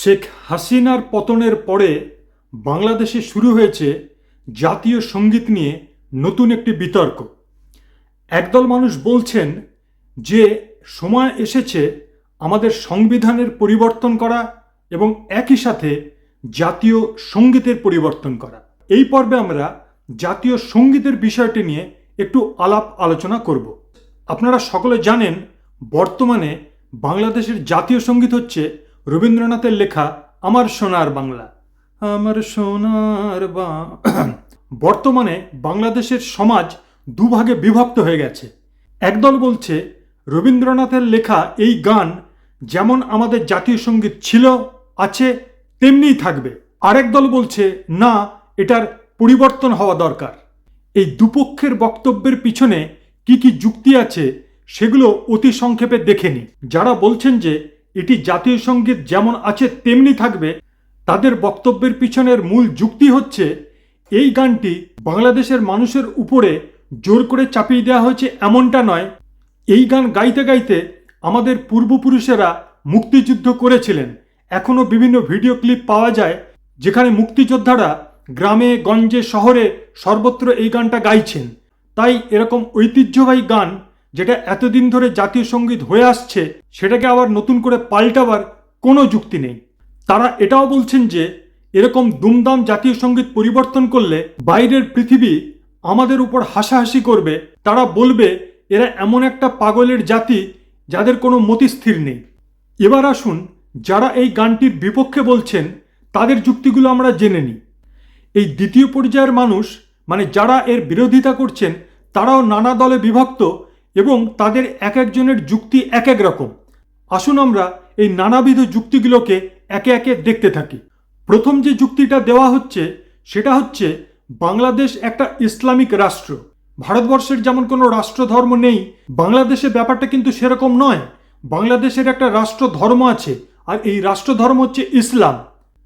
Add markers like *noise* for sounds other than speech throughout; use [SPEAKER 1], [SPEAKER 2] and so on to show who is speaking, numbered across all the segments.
[SPEAKER 1] শেখ হাসিনার পতনের পরে বাংলাদেশে শুরু হয়েছে জাতীয় সংগীত নিয়ে নতুন একটি বিতর্ক। একদল মানুষ বলছেন যে, সময় এসেছে আমাদের সংবিধানের পরিবর্তন করা এবং একই সাথে জাতীয় সঙ্গীতের পরিবর্তন করা। এই পর্বে আমরা জাতীয় সঙ্গীতের বিষয়টি নিয়ে একটু আলাপ আলোচনা করব। আপনারা সকলে জানেন, বর্তমানে বাংলাদেশের জাতীয় সংগীত হচ্ছে রবীন্দ্রনাথের লেখা আমার সোনার বাংলা। আমার সোনার বা, *clears throat* বর্তমানে বাংলাদেশের সমাজ দুভাগে বিভক্ত হয়ে গেছে। একদল বলছে, রবীন্দ্রনাথের লেখা এই গান যেমন আমাদের জাতীয় সংগীত ছিল, আছে, তেমনিই থাকবে। আরেক দল বলছে, না, এটার পরিবর্তন হওয়া দরকার। এই দুপক্ষের বক্তব্যের পিছনে কি কি যুক্তি আছে, সেগুলো অতি সংক্ষেপে দেখে নি। যারা বলছেন যে এটি জাতীয় সংগীত যেমন আছে, তেমনি থাকবে। তাদের বক্তব্যের পিছনের মূল যুক্তি হচ্ছে, এই গানটি বাংলাদেশের মানুষের উপরে জোর করে চাপিয়ে দেওয়া হয়েছে এমনটা নয়। এই গান গাইতে গাইতে আমাদের পূর্বপুরুষেরা মুক্তিযুদ্ধ করেছিলেন। এখনও বিভিন্ন ভিডিও ক্লিপ পাওয়া যায়, যেখানে মুক্তিযোদ্ধারা গ্রামে, গঞ্জে, শহরে সর্বত্র এই গানটা গাইছেন। তাই এরকম ঐতিহ্যবাহী গান যেটা এতদিন ধরে জাতীয় সংগীত হয়ে আসছে, সেটাকে আবার নতুন করে পাল্টাবার কোনো যুক্তি নেই। তারা এটাও বলছেন যে, এরকম দুমদাম জাতীয় সংগীত পরিবর্তন করলে বাইরের পৃথিবী আমাদের উপর হাসাহাসি করবে। তারা বলবে, এরা এমন একটা পাগলের জাতি যাদের কোনো মতিস্থির নেই। এবার আসুন, যারা এই গানটির বিপক্ষে বলছেন, তাদের যুক্তিগুলো আমরা জেনে নিই। এই দ্বিতীয় পর্যায়ের মানুষ মানে যারা এর বিরোধিতা করছেন, তারাও নানা দলে বিভক্ত এবং তাদের এক একজনের যুক্তি এক এক রকম। আসুন আমরা এই নানাবিধ যুক্তিগুলোকে একে একে দেখতে থাকি। প্রথম যে যুক্তিটা দেওয়া হচ্ছে, সেটা হচ্ছে বাংলাদেশ একটা ইসলামিক রাষ্ট্র। ভারতবর্ষের যেমন কোনো রাষ্ট্রধর্ম নেই, বাংলাদেশে ব্যাপারটা কিন্তু সেরকম নয়। বাংলাদেশের একটা রাষ্ট্র ধর্ম আছে, আর এই রাষ্ট্রধর্ম হচ্ছে ইসলাম।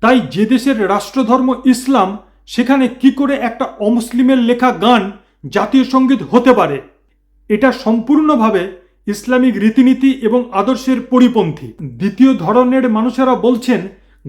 [SPEAKER 1] তাই যে দেশের রাষ্ট্রধর্ম ইসলাম, সেখানে কি করে একটা অমুসলিমের লেখা গান জাতীয় সংগীত হতে পারে? এটা সম্পূর্ণভাবে ইসলামিক রীতিনীতি এবং আদর্শের পরিপন্থী। দ্বিতীয় ধরনের মানুষেরা বলছেন,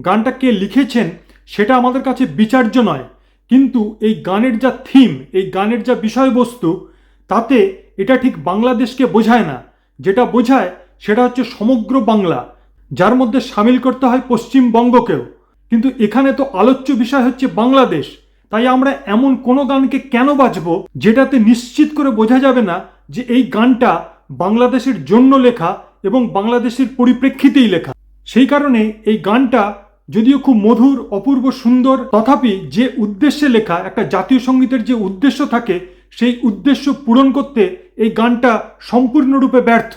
[SPEAKER 1] গানটা কে লিখেছেন সেটা আমাদের কাছে বিচার্য নয়। কিন্তু এই গানের যা থিম এই গানের যা বিষয়বস্তু, তাতে এটা ঠিক বাংলাদেশকে বোঝায় না। যেটা বোঝায় সেটা হচ্ছে সমগ্র বাংলা, যার মধ্যে সামিল করতে হয় পশ্চিমবঙ্গকেও। কিন্তু এখানে তো আলোচ্য বিষয় হচ্ছে বাংলাদেশ। তাই আমরা এমন কোনো গানকে কেন বাজবো, যেটাতে নিশ্চিত করে বোঝা যাবে না যে এই গানটা বাংলাদেশের জন্য লেখা এবং বাংলাদেশের পরিপ্রেক্ষিতেই লেখা। সেই কারণে এই গানটা যদিও খুব মধুর, অপূর্ব, সুন্দর, তথাপি যে উদ্দেশ্যে লেখা, একটা জাতীয় সঙ্গীতের যে উদ্দেশ্য থাকে, সেই উদ্দেশ্য পূরণ করতে এই গানটা সম্পূর্ণরূপে ব্যর্থ।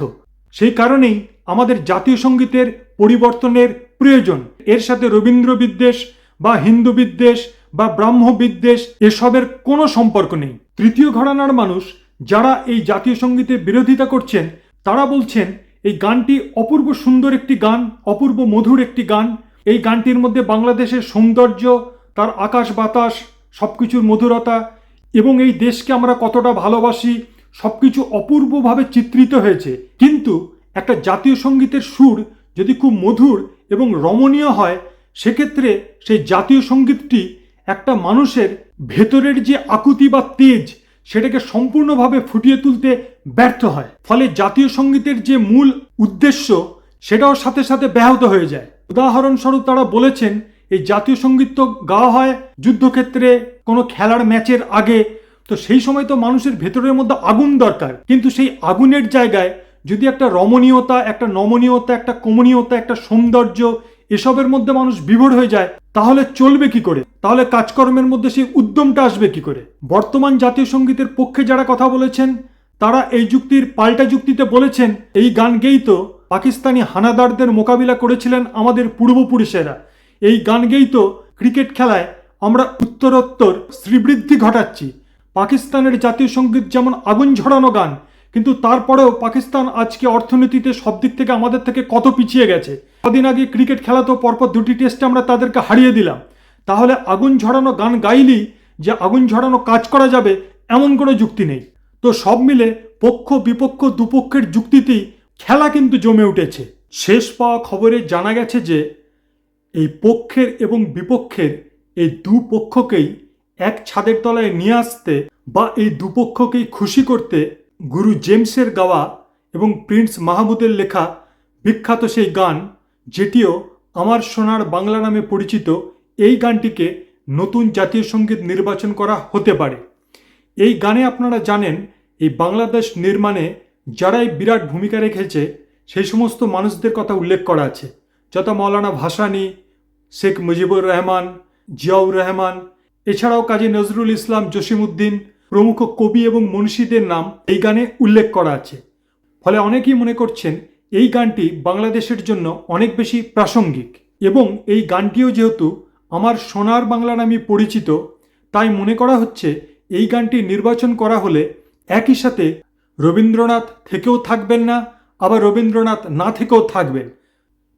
[SPEAKER 1] সেই কারণেই আমাদের জাতীয় সঙ্গীতের পরিবর্তনের প্রয়োজন। এর সাথে রবীন্দ্র বিদ্বেষ বা হিন্দু বিদ্বেষ বা ব্রাহ্ম বিদ্বেষ এসবের কোনো সম্পর্ক নেই। তৃতীয় ঘরানার মানুষ যারা এই জাতীয় সঙ্গীতের বিরোধিতা করছেন, তারা বলছেন, এই গানটি অপূর্ব সুন্দর একটি গান, অপূর্ব মধুর একটি গান। এই গানটির মধ্যে বাংলাদেশের সৌন্দর্য, তার আকাশ বাতাস সব কিছুর মধুরতা এবং এই দেশকে আমরা কতটা ভালোবাসি সব কিছু অপূর্বভাবে চিত্রিত হয়েছে। কিন্তু একটা জাতীয় সঙ্গীতের সুর যদি খুব মধুর এবং রমণীয় হয়, সেক্ষেত্রে সেই জাতীয় সঙ্গীতটি একটা মানুষের ভেতরের যে আকুতি বা তেজ সেটাকে সম্পূর্ণভাবে ফুটিয়ে তুলতে ব্যর্থ হয়। ফলে জাতীয় সঙ্গীতের যে মূল উদ্দেশ্য, সেটাও সাথে সাথে ব্যাহত হয়ে যায়। উদাহরণস্বরূপ তারা বলেছেন, এই জাতীয় সংগীত তো গাওয়া হয় যুদ্ধক্ষেত্রে কোনো খেলার ম্যাচের আগে, তো সেই সময় তো মানুষের ভেতরের মধ্যে আগুন দরকার। কিন্তু সেই আগুনের জায়গায় যদি একটা রমণীয়তা, একটা নমনীয়তা, একটা কমনীয়তা, একটা সৌন্দর্য, এসবের মধ্যে মানুষ বিভোর হয়ে যায় তাহলে চলবে কি করে? তাহলে কাজকর্মের মধ্যে সেই উদ্যমটা আসবে কি করে? বর্তমান জাতীয় সঙ্গীতের পক্ষে যারা কথা বলেছেন, তারা এই যুক্তির পাল্টা যুক্তিতে বলেছেন, এই গান গেয়েই তো পাকিস্তানি হানাদারদের মোকাবিলা করেছিলেন আমাদের পূর্বপুরুষেরা। এই গান গেয়েই তো ক্রিকেট খেলায় আমরা উত্তরোত্তর শ্রীবৃদ্ধি ঘটাচ্ছি। পাকিস্তানের জাতীয় সংগীত যেমন আগুন ঝরানো গান, কিন্তু তারপরেও পাকিস্তান আজকে অর্থনীতিতে সব দিক থেকে আমাদের থেকে কত পিছিয়ে গেছে? কদিন আগে ক্রিকেট খেলাতেও পরপর দুটি টেস্টে আমরা তাদেরকে হারিয়ে দিলাম। তাহলে আগুন ঝরানো গান গাইলেই যে আগুন ঝরানো কাজ করা যাবে, এমন কোনো যুক্তি নেই। তো সব মিলে পক্ষ, বিপক্ষ দুপক্ষের যুক্তিতেই খেলা কিন্তু জমে উঠেছে। শেষ পাওয়া খবরে জানা গেছে যে, এই পক্ষের এবং বিপক্ষের এই দুপক্ষকেই এক ছাদের তলায় নিয়ে আসতে বা এই দুপক্ষকেই খুশি করতে গুরু জেমসের গাওয়া এবং প্রিন্স মাহমুদের লেখা বিখ্যাত সেই গান যেটিও আমার সোনার বাংলা নামে পরিচিত, এই গানটিকে নতুন জাতীয় সংগীত নির্বাচন করা হতে পারে। এই গানে আপনারা জানেন, এই বাংলাদেশ নির্মাণে যারাই বিরাট ভূমিকা রেখেছে, সেই সমস্ত মানুষদের কথা উল্লেখ করা আছে। যথা মৌলানা ভাসানি, শেখ মুজিবুর রহমান, জিয়াউর রহমান, এছাড়াও কাজী নজরুল ইসলাম জসিমউদ্দিন, প্রমুখ কবি এবং মনীষীদের নাম এই গানে উল্লেখ করা আছে। ফলে অনেকেই মনে করছেন এই গানটি বাংলাদেশের জন্য অনেক বেশি প্রাসঙ্গিক এবং এই গানটিও যেহেতু আমার সোনার বাংলা নামে পরিচিত, তাই মনে করা হচ্ছে এই গানটি নির্বাচন করা হলে একই সাথে রবীন্দ্রনাথ থেকেও থাকবেন না, আবার রবীন্দ্রনাথ না থেকেও থাকবেন।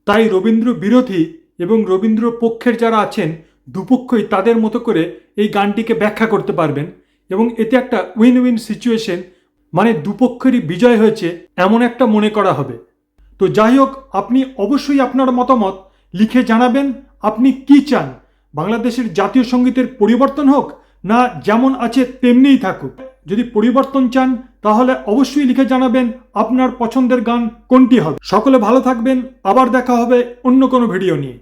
[SPEAKER 1] তাই রবীন্দ্র বিরোধী এবং রবীন্দ্র পক্ষের যারা আছেন, দুপক্ষই তাদের মতো করে এই গানটিকে ব্যাখ্যা করতে পারবেন এবং এতে একটা উইন উইন সিচুয়েশন মানে দুপক্ষেরই বিজয় হয়েছে, এমন একটা মনে করা হবে। তো যাই হোক আপনি অবশ্যই আপনার মতামত লিখে জানাবেন। আপনি কি চান? বাংলাদেশের জাতীয় সঙ্গীতের পরিবর্তন হোক না যেমন আছে তেমনিই থাকুক। যদি পরিবর্তন চান, তাহলে অবশ্যই লিখে জানাবেন আপনার পছন্দের গান কোনটি হবে। সকলে ভালো থাকবেন। আবার দেখা হবে অন্য কোনো ভিডিও নিয়ে।